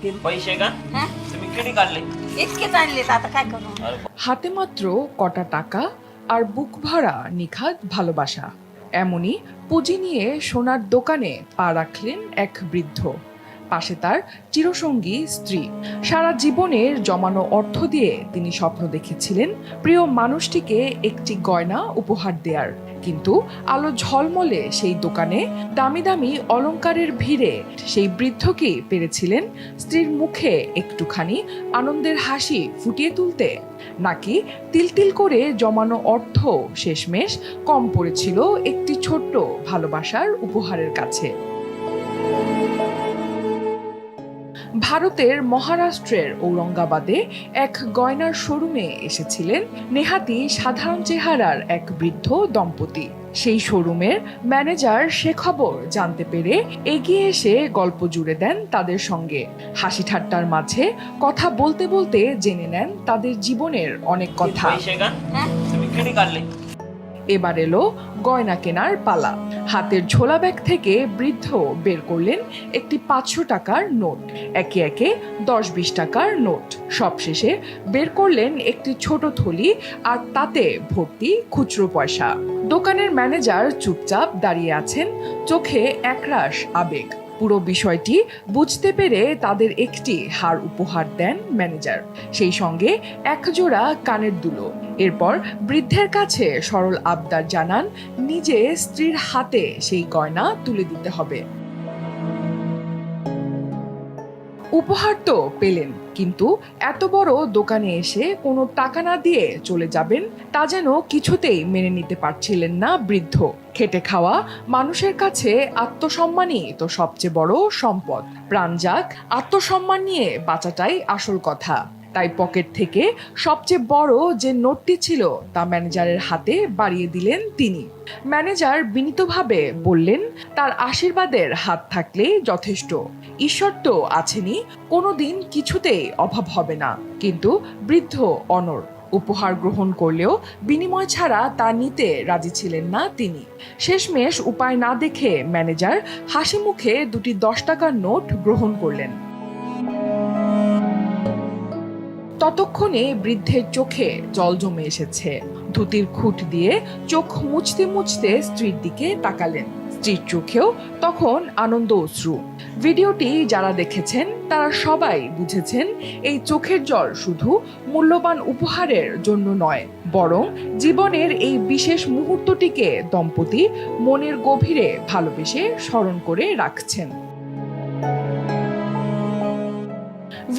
तीन पैसे का हा तुम्ही किती काढले इतकेच आणले तर आता काय करू अरे হাতে মাত্র কটা টাকা আর বুক ভরা নিখাত ভালোবাসা এমনই পুঁজি নিয়ে সোনার দোকানে পা রাখলেন এক বৃদ্ধ পাশে তার চিরসঙ্গী স্ত্রী। সারা জীবনের জমানো অর্থ দিয়ে তিনি স্বপ্ন দেখেছিলেন প্রিয় মানুষটিকে একটি গয়না উপহার দেয়ার। কিন্তু আলো ঝলমলে সেই দোকানে দামি দামি অলংকারের ভিড়ে সেই বৃদ্ধকে পেরেছিলেন স্ত্রীর মুখে একটুখানি আনন্দের হাসি ফুটিয়ে তুলতে। নাকি তিলতিল করে জমানো অর্থ শেষমেশ কম পড়েছিল একটি ছোট্ট ভালোবাসার উপহারের কাছে। ভারতের মহারাষ্ট্রের ঔরঙ্গাবাদে এক গয়নার শোরুমে এসেছিলেন নেহাতি সাধারণ চেহারার এক বৃদ্ধ দম্পতি। সেই শোরুমের ম্যানেজার সে খবর জানতে পেরে এগিয়ে এসে গল্প জুড়ে দেন তাদের সঙ্গে। হাসি ঠাট্টার মাঝে কথা বলতে বলতে জেনে নেন তাদের জীবনের অনেক কথা। এবার এলো গয়না কেনার পালা। হাতের ঝোলা ব্যাগ থেকে বৃদ্ধ বের করলেন একটি পাঁচশো টাকার নোট। একে একে দশ বিশ টাকার নোট। সবশেষে বের করলেন একটি ছোট থলি আর তাতে ভর্তি খুচরো পয়সা। দোকানের ম্যানেজার চুপচাপ দাঁড়িয়ে আছেন, চোখে একরাশ আবেগ। পুরো বিষয়টি বুঝতে পেরে তাদের একটি হার উপহার দেন ম্যানেজার। সেই সঙ্গে একজোড়া কানের দুলো। এরপর বৃদ্ধের কাছে সরল আবদার জানান, নিজে স্ত্রীর হাতে সেই গয়না তুলে দিতে হবে। উপহার তো পেলেন, কিন্তু এত বড় দোকানে এসে কোনো টাকা না দিয়ে চলে যাবেন, তা যেন কিছুতেই মেনে নিতে পারছিলেন না বৃদ্ধ। খেটে খাওয়া মানুষের কাছে আত্মসম্মানই তো সবচেয়ে বড় সম্পদ। প্রাণ যাক, আত্মসম্মান নিয়ে বাঁচাটাই আসল কথা। তাই পকেট থেকে সবচেয়ে বড় যে নোটটি ছিল তা ম্যানেজারের হাতে বাড়িয়ে দিলেন তিনি। ম্যানেজার বিনীতভাবে বললেন, তার আশীর্বাদের হাত থাকলেই যথেষ্ট। ঈশ্বর তো আছেনই, কোনোদিন কিছুতেই অভাব হবে না। কিন্তু বৃদ্ধ অনর, উপহার গ্রহণ করলেও বিনিময় ছাড়া তা নিতে রাজি ছিলেন না তিনি। শেষমেশ উপায় না দেখে ম্যানেজার হাসি মুখে দুটি দশ টাকার নোট গ্রহণ করলেন। ততক্ষণে বৃদ্ধের চোখে জল জমে এসেছে। ধুতির খুঁট দিয়ে চোখ মুছতে মুছতে স্ত্রীর দিকে তাকালেন। স্ত্রীর চোখেও তখন আনন্দ অশ্রু। ভিডিওটি যারা দেখেছেন, তারা সবাই বুঝেছেন, এই চোখের জল শুধু মূল্যবান উপহারের জন্য নয়, বরং জীবনের এই বিশেষ মুহূর্তটিকে দম্পতি মনের গভীরে ভালোবেসে স্মরণ করে রাখছেন।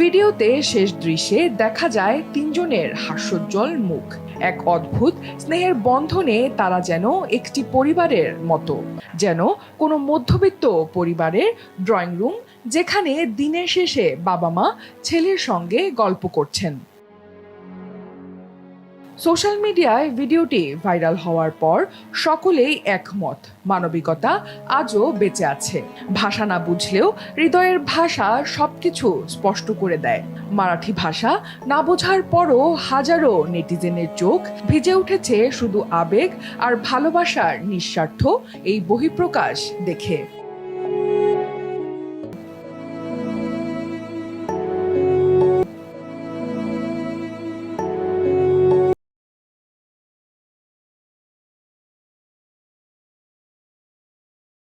ভিডিওতে শেষ দৃশ্যে দেখা যায় তিনজনের হাস্যোজ্জ্বল মুখ। এক অদ্ভুত স্নেহের বন্ধনে তারা যেন একটি পরিবারের মতো, যেন কোনো মধ্যবিত্ত পরিবারের ড্রয়িং রুম যেখানে দিনের শেষে বাবা মা ছেলের সঙ্গে গল্প করছেন। সোশ্যাল মিডিয়ায় ভিডিওটি ভাইরাল হওয়ার পর সকলেই একমত। মানবিকতা আজও বেঁচে আছে। ভাষা না বুঝলেও হৃদয়ের ভাষা সবকিছু স্পষ্ট করে দেয়। মারাঠি ভাষা না বোঝার পরও হাজারো নেটিজেনের চোখ ভিজে উঠেছে শুধু আবেগ আর ভালোবাসার নিঃস্বার্থ, এই বহিঃপ্রকাশ দেখে।